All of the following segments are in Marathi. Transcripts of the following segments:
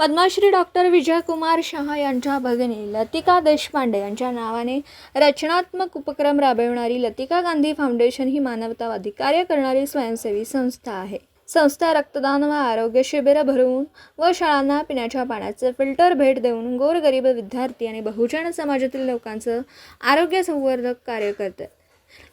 पद्मश्री डॉक्टर विजयकुमार शहा यांच्या भगिनी लतिका देशपांडे यांच्या नावाने रचनात्मक उपक्रम राबविणारी लतिका गांधी फाउंडेशन ही मानवतावादी कार्य करणारी स्वयंसेवी संस्था आहे. संस्था रक्तदान व आरोग्य शिबिरं भरवून व शाळांना पिण्याच्या पाण्याचं फिल्टर भेट देऊन गोरगरीब विद्यार्थी आणि बहुजन समाजातील लोकांचं आरोग्य संवर्धक कार्य करतात.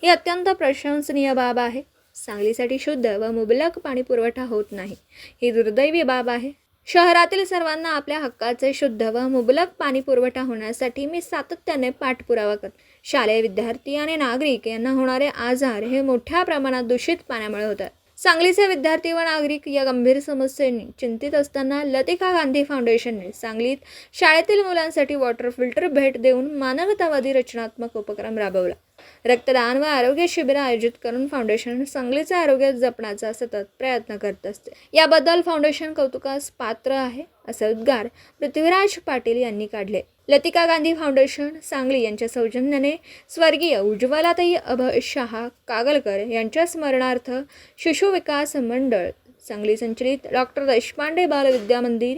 ही अत्यंत प्रशंसनीय बाब आहे. सांगलीसाठी शुद्ध व मुबलक पाणी पुरवठा होत नाही. ही दुर्दैवी बाब आहे. शहरातील सर्वांना आपल्या हक्काचे शुद्ध व मुबलक पाणी पुरवठा होण्यासाठी मी सातत्याने पाठपुरावा करते शालेय विद्यार्थी आणि नागरिक यांना होणारे आजार हे मोठ्या प्रमाणात दूषित पाण्यामुळे होतात. सांगलीचे विद्यार्थी व नागरिक या गंभीर समस्येने चिंतित असताना लतिका गांधी फाउंडेशनने सांगलीत शाळेतील मुलांसाठी वॉटर फिल्टर भेट देऊन मानवतावादी रचनात्मक उपक्रम राबवला. रक्तदान व आरोग्य शिबिरं आयोजित करून फाउंडेशन सांगलीचे आरोग्य जपण्याचा सतत प्रयत्न करत असते. याबद्दल फाउंडेशन कौतुकास पात्र आहे असे उद्गार पृथ्वीराज पाटील यांनी काढले. लतिका गांधी फाउंडेशन सांगली यांच्या सौजन्याने स्वर्गीय उज्ज्वलाताई अभय शहा कागलकर यांच्या स्मरणार्थ शिशु विकास मंडळ सांगली संचलित डॉक्टर देशपांडे बालविद्या मंदिर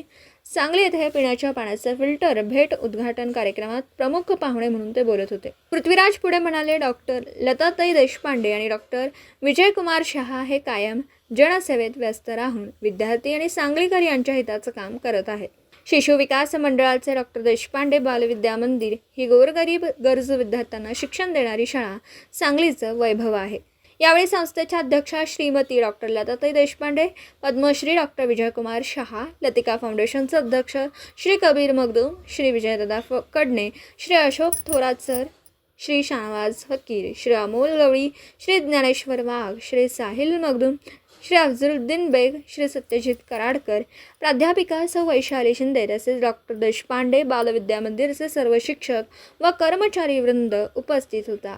सांगली येथे पिण्याच्या पाण्याचं फिल्टर भेट उद्घाटन कार्यक्रमात प्रमुख पाहुणे म्हणून ते बोलत होते. पृथ्वीराज पुढे म्हणाले डॉक्टर लताताई देशपांडे आणि डॉक्टर विजयकुमार शहा हे कायम जनसेवेत व्यस्त राहून विद्यार्थी आणि सांगलीकर यांच्या हिताचं काम करत आहेत. शिशु विकास मंडळाचे डॉक्टर देशपांडे बालविद्या मंदिर ही गोरगरीब गरजू विद्यार्थ्यांना शिक्षण देणारी शाळा सांगलीचं वैभव आहे. यावेळी संस्थेच्या अध्यक्षा श्रीमती डॉक्टर लताताई देशपांडे पद्मश्री डॉक्टर विजयकुमार शहा लतिका फाउंडेशनचे अध्यक्ष श्री कबीर मगदूम श्री विजयदादा कडणे श्री अशोक थोरात सर श्री शाहनवाज हकीर श्री अमोल गवळी श्री ज्ञानेश्वर वाघ श्री साहिल मगदूम श्री अफजलुद्दीन बेग श्री सत्यजित कराडकर प्राध्यापिका सौ वैशाली शिंदे तसेच डॉक्टर देशपांडे बालविद्या मंदिरचे सर्व शिक्षक व कर्मचारी वृंद उपस्थित होता.